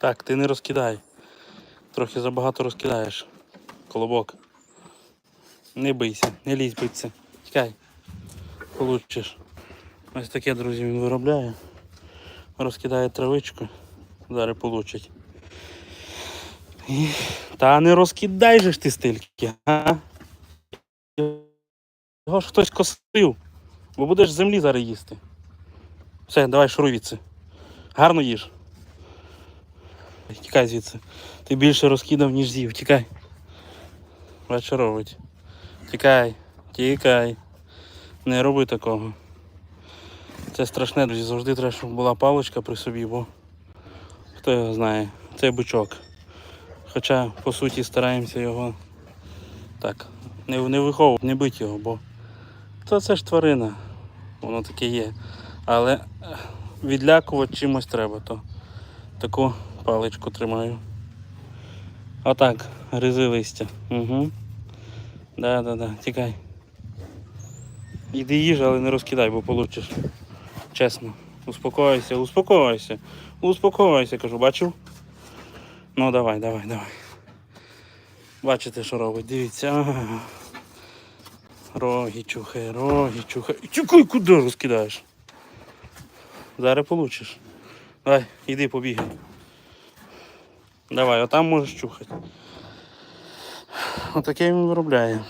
Так, ти не розкидай. Трохи забагато розкидаєш. Колобок. Не бийся, не лізь биться. Тікай. Получиш. Ось таке, друзі, він виробляє. Розкидає травичку. Зараз получить. І... Та не розкидай же ж ти стильки, а? Його ж хтось косив, бо будеш землі зараз їсти. Все, давай шуруй звідси. Гарно їж. Тікай звідси. Ти більше розкидав, ніж з'їв. Тікай. Бач, робить. Тікай, тікай. Не роби такого. Це страшне, друзі. Завжди треба, щоб була паличка при собі, бо хто його знає, це бичок. Хоча, по суті, стараємося його так, не, не виховувати, не бити його, бо то це ж тварина, воно таке є. Але е, відлякувати чимось треба, то таку паличку тримаю. Отак, гризи листя. Угу. Да, да, да, тікай. Іди їж, але не розкидай, бо получиш. Чесно. Успокойся, успокойся. Успокойся, кажу, бачив? Ну давай, давай, давай. Бачите, що робить, дивіться. Ага. Роги чухай, роги чухай. Чукай, куди розкидаєш? Зараз получиш. Давай, іди побігай. Давай, отам можеш чухати. Отаке він виробляє.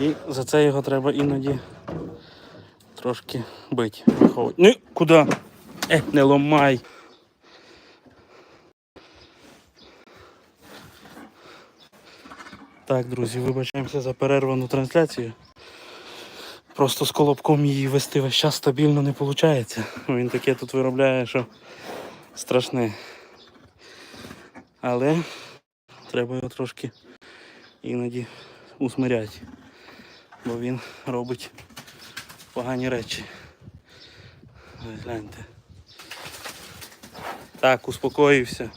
І за це його треба іноді трошки бити. виховувати. Ну, куди? Е, не ломай. Так, друзі, вибачаємося за перервану трансляцію. Просто з колобком її вести весь час стабільно не виходить. Він таке тут виробляє, що страшне. Але треба його трошки іноді усмиряти, бо він робить погані речі. Гляньте. Так, успокоївся.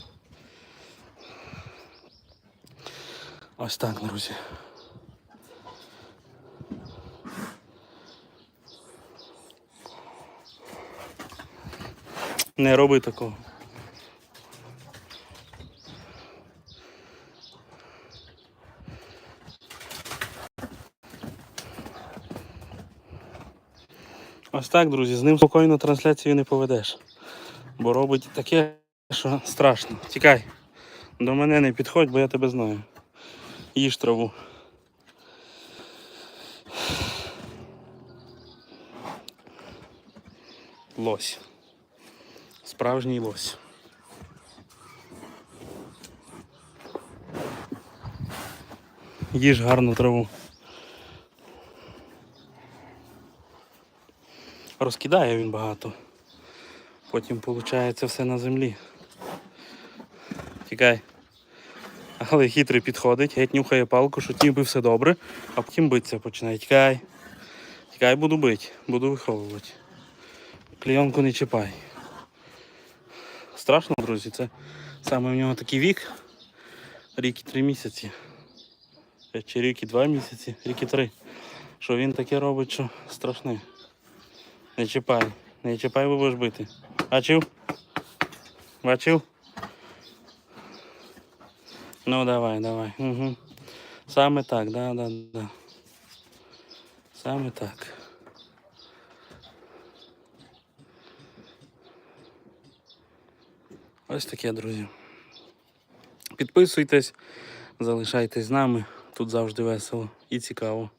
Ось так, друзі. Не роби такого. Ось так, друзі, з ним спокійно трансляцію не поведеш. Бо робить таке, що страшно. Тікай. До мене не підходь, бо я тебе знаю. Їж траву. Лось. Справжній лось. Їж гарну траву. Розкидає він багато. Потім виходить все на землі. Тікай. Але хитрий підходить, геть нюхає палку, що ніби все добре, а потім битися починає. Тікай. Тікай, буду бити, буду виховувати. Клейонку не чіпай. Страшно, друзі, це саме в нього такий вік. Рік і три місяці. Чи рік і два місяці, рік і три. Що він таке робить, що страшне. Не чіпай, не чіпай, бо будеш бити. Бачив? Бачив? Ну давай, давай. Угу. Саме так, да, да, да. Саме так. Ось таке, друзі. Підписуйтесь, залишайтесь з нами. Тут завжди весело і цікаво.